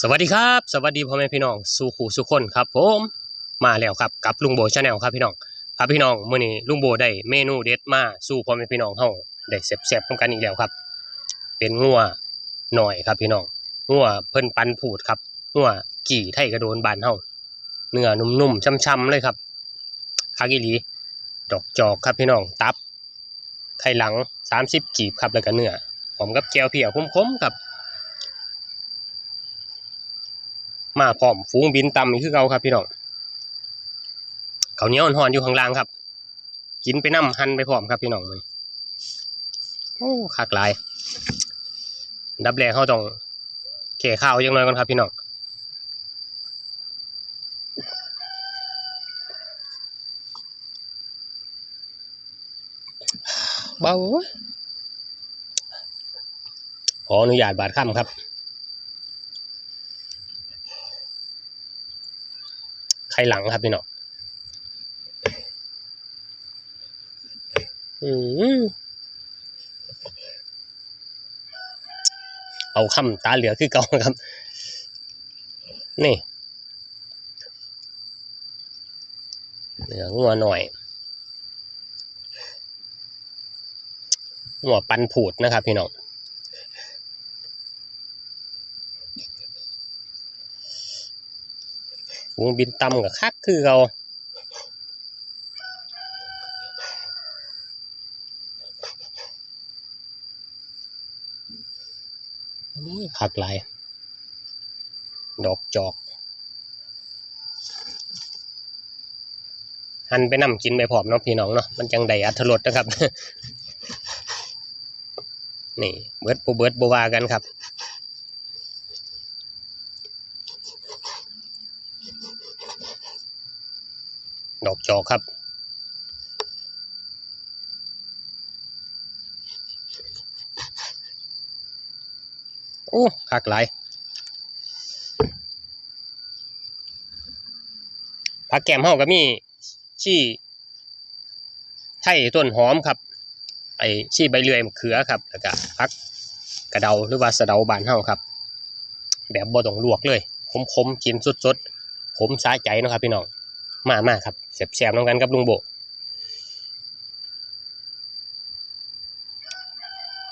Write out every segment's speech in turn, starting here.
สวัสดีครับ สวัสดีพ่อแม่พี่น้องสู่ขู่สุคนครับผมมาแล้วครับกับลุงโบชาแนลครับพี่น้องครับพี่น้องเมื้อนี้ลุงโบได้เมนูเด็ดมาสู่พ่อแม่พี่น้องเฮาได้แซ่บๆพร้อมกันอีกแล้วครับ เป็นงัวหน่อยครับพี่น้องงัวเพิ่นปันผูดครับงัวกี่ไทยกระโดนบานเฮาเนื้อนุ่มๆช่ำๆเลยครับคากิลีดอกจอกครับพี่น้องตับไข่หลัง 30 กีบครับแล้วก็เนื้อพร้อมกับแก้วเพียวคมๆครับ มาพร้อมฝูงบินต่ำอีกคือเก่าครับพี่น้องเขาเนี้ยอ่อนๆอยู่ข้างล่างครับ กินไปน้ำหันไปพร้อมครับพี่น้องเลยโอ้คักลาย ดับแรกเขาต้องเขี่ข้าวยังน้อยก่อนครับพี่น้องเบาขออนุญาตบาดค่ำครับ ไข่หลังครับพี่น้องอืมเอาคำตาเหลือคือเก่าครับ นี่ เหลืองัวหน่อยงัวปันผูดนะครับพี่น้อง วงบินต่ำกับคักคือเราผักลายดอกจอกหันไปนำกินไปพร้อมเนาะพี่น้องเนาะมันจังได้อัธรสนะครับ นี่เบิร์ดปูเบิร์ดบวากันครับ อกจอกครับ โอ้คักหลายผักแกมเฮาก็มีชี่ไทยต้นหอมครับ ไอ้ชี่ใบเลื่อยมะเขือครับ แล้วก็ผักกระเดาหรือว่าสะเดาบานเฮาครับ แบบบ่ต้องลวกเลยคมๆกินสดๆผมสาใจนะครับพี่น้อง มามาครับแสบๆน้องกันกับลุงโบ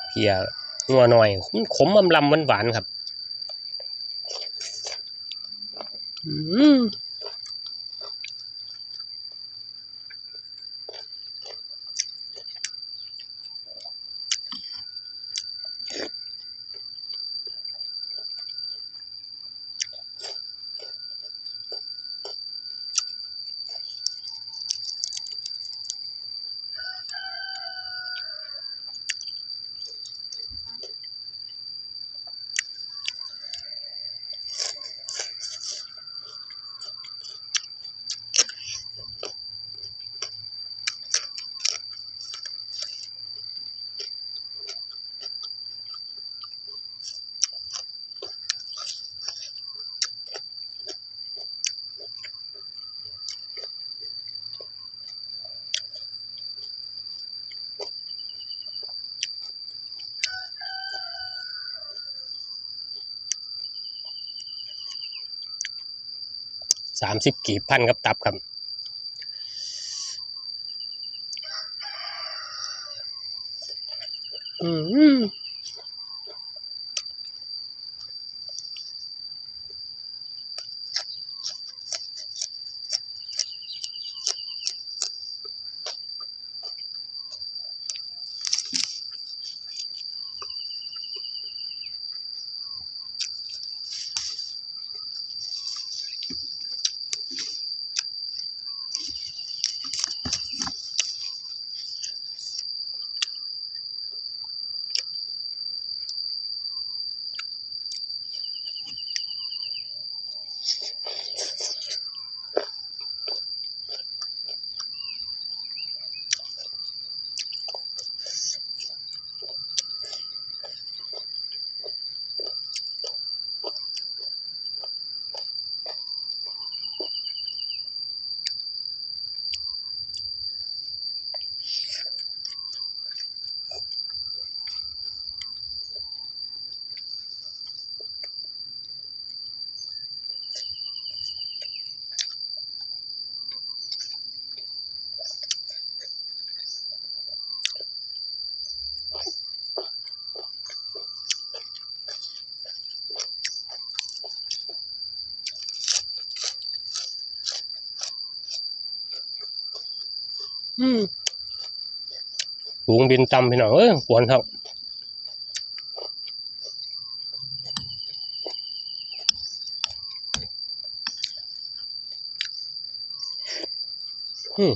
เพียงัวหน่อย ขมอำลำหวานหวานๆครับ อืม สามสิบกี่พันครับตับครับอืม ฝูงบินตำพี่น้องเออควรครับอืม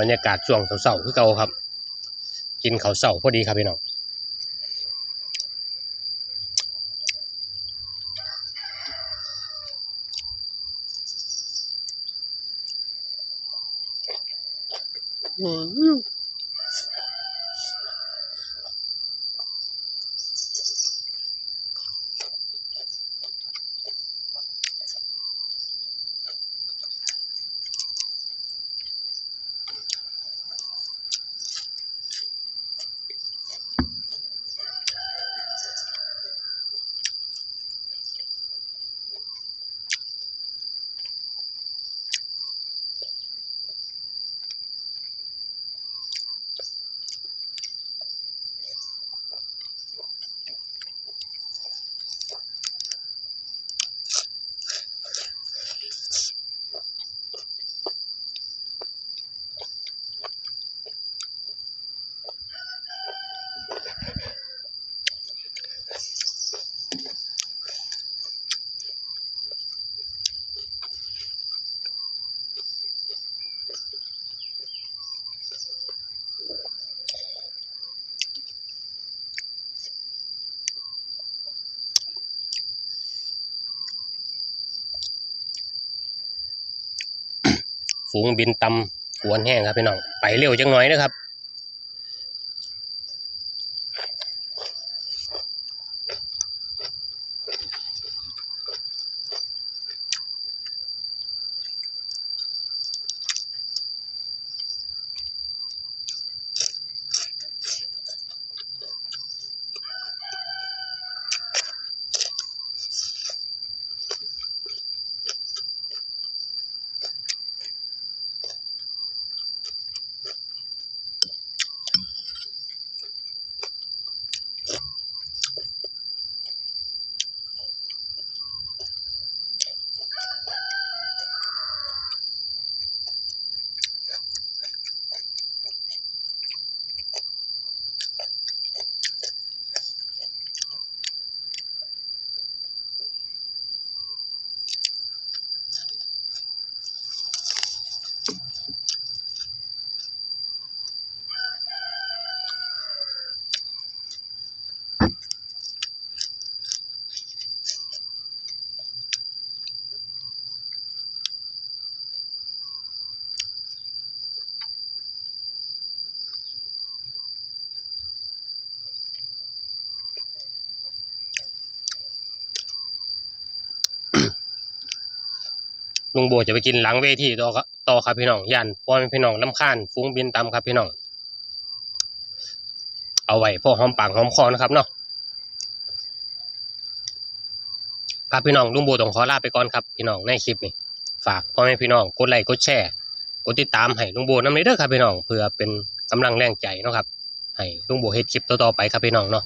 บรรยากาศช่วงเสาร์คือเก่าครับ กินข้าวเสาร์พอดีครับพี่น้องอืม ฝูงบินตำหวนแห้งครับพี่น้องไปเร็วจังหน่อยนะครับ ลุงโบจะไปกินหลังเวทีต่อครับต่อครับพี่น้องย่านพ่อแม่พี่น้องลำคาญฟุ้งบินตำครับพี่น้อง เอาไว้พอหอมปากหอมคอนะครับเนาะครับพี่น้องลุงโบต้องขอลาไปก่อนครับพี่น้องในคลิปนี้ฝากพ่อแม่พี่น้องกดไลค์กดแชร์กดติดตามให้ลุงโบน้ำนี้เด้อครับพี่น้องเพื่อเป็นกำลังแรงใจเนาะครับให้ลุงโบเฮ็ดคลิปต่อๆไปครับพี่น้องเนาะ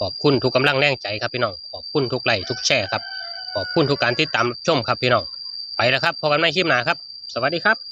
ขอบคุณทุกกำลังแรงใจครับพี่น้องขอบคุณทุกไลค์ทุกแชร์ครับขอบคุณทุกการติดตามชมครับพี่น้อง ไปแล้วครับพบกันใหม่คลิปหน้าครับ สวัสดีครับ